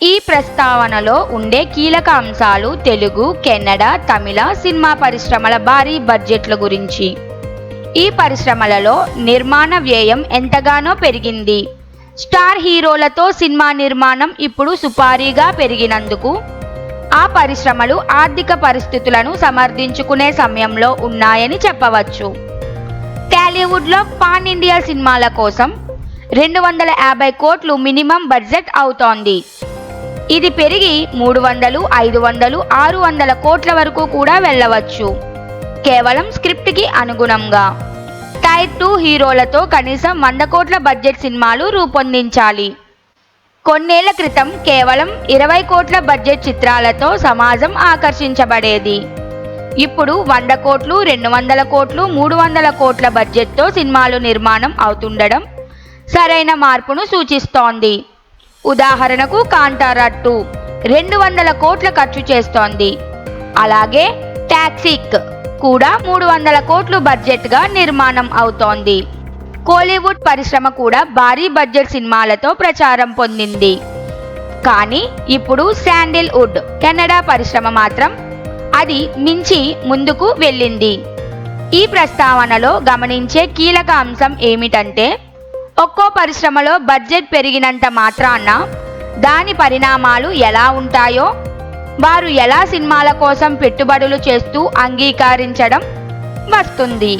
ఈ ప్రస్తావనలో ఉండే కీలక అంశాలు తెలుగు కెనడా తమిళ సినిమా పరిశ్రమల భారీ బడ్జెట్ల గురించి. ఈ పరిశ్రమలలో నిర్మాణ వ్యయం ఎంతగానో పెరిగింది. స్టార్ హీరోలతో సినిమా నిర్మాణం ఇప్పుడు సుపారీగా పెరిగినందుకు ఆ పరిశ్రమలు ఆర్థిక పరిస్థితులను సమర్థించుకునే సమయంలో ఉన్నాయని చెప్పవచ్చు. టాలీవుడ్లో పాన్ ఇండియా సినిమాల కోసం రెండు వందల యాభై కోట్లు మినిమం బడ్జెట్ అవుతోంది. ఇది పెరిగి మూడు వందలు ఐదు వందలు ఆరు వందల కోట్ల వరకు కూడా వెళ్ళవచ్చు. కేవలం స్క్రిప్ట్కి అనుగుణంగా. టైర్ టూ హీరోలతో కనీసం వంద కోట్ల బడ్జెట్ సినిమాలు రూపొందించాలి. కొన్నేళ్ళ క్రితం కేవలం ఇరవై కోట్ల బడ్జెట్ చిత్రాలతో సమాజం ఆకర్షించబడేది. ఇప్పుడు వంద కోట్లు రెండు వందల కోట్లు మూడు వందల కోట్ల బడ్జెట్తో సినిమాలు నిర్మాణం అవుతుండడం సరైన మార్పును సూచిస్తోంది. ఉదాహరణకు కాంటారా రెండు వందల కోట్ల ఖర్చు చేస్తోంది. అలాగే టాక్సిక్ కూడా మూడు వందల కోట్లు బడ్జెట్గా నిర్మాణం అవుతోంది. కోలీవుడ్ పరిశ్రమ కూడా భారీ బడ్జెట్ సినిమాలతో ప్రచారం పొందింది. కానీ ఇప్పుడు శాండిల్వుడ్ కెనడా పరిశ్రమ మాత్రం అది మించి ముందుకు వెళ్ళింది. ఈ ప్రస్తావనలో గమనించే కీలక అంశం ఏమిటంటే ఒక్కో పరిశ్రమలో బడ్జెట్ పెరిగినంత మాత్రాన దాని పరిణామాలు ఎలా ఉంటాయో వారు ఎలా సినిమాల కోసం పెట్టుబడులు చేస్తూ అంగీకరించడం వస్తుంది.